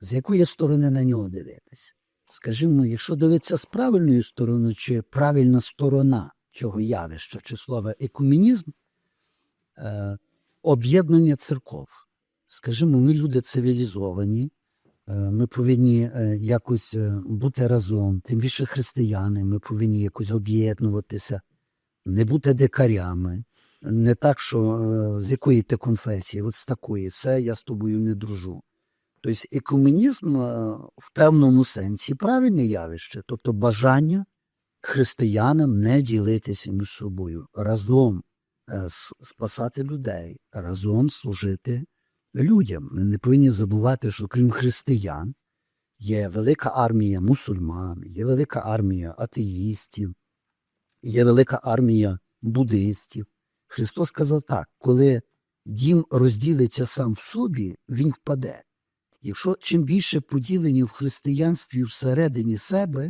з якої сторони на нього дивитися. Скажімо, якщо дивитися з правильної сторони, чи правильна сторона цього явища, чи слова екумінізм, е, об'єднання церков. Скажімо, ми люди цивілізовані, е, ми повинні е, якось бути разом, тим більше християни, ми повинні якось об'єднуватися, не бути дикарями. Не так, що з якої ти конфесії, от з такої, все, я з тобою не дружу. Тобто екуменізм е, в певному сенсі правильне явище, тобто бажання християнам не ділитися між собою, разом е, спасати людей, разом служити людям. Ми не повинні забувати, що крім християн є велика армія мусульман, є велика армія атеїстів, є велика армія буддистів. Христос сказав так, коли дім розділиться сам в собі, він впаде. Якщо чим більше поділені в християнстві всередині себе,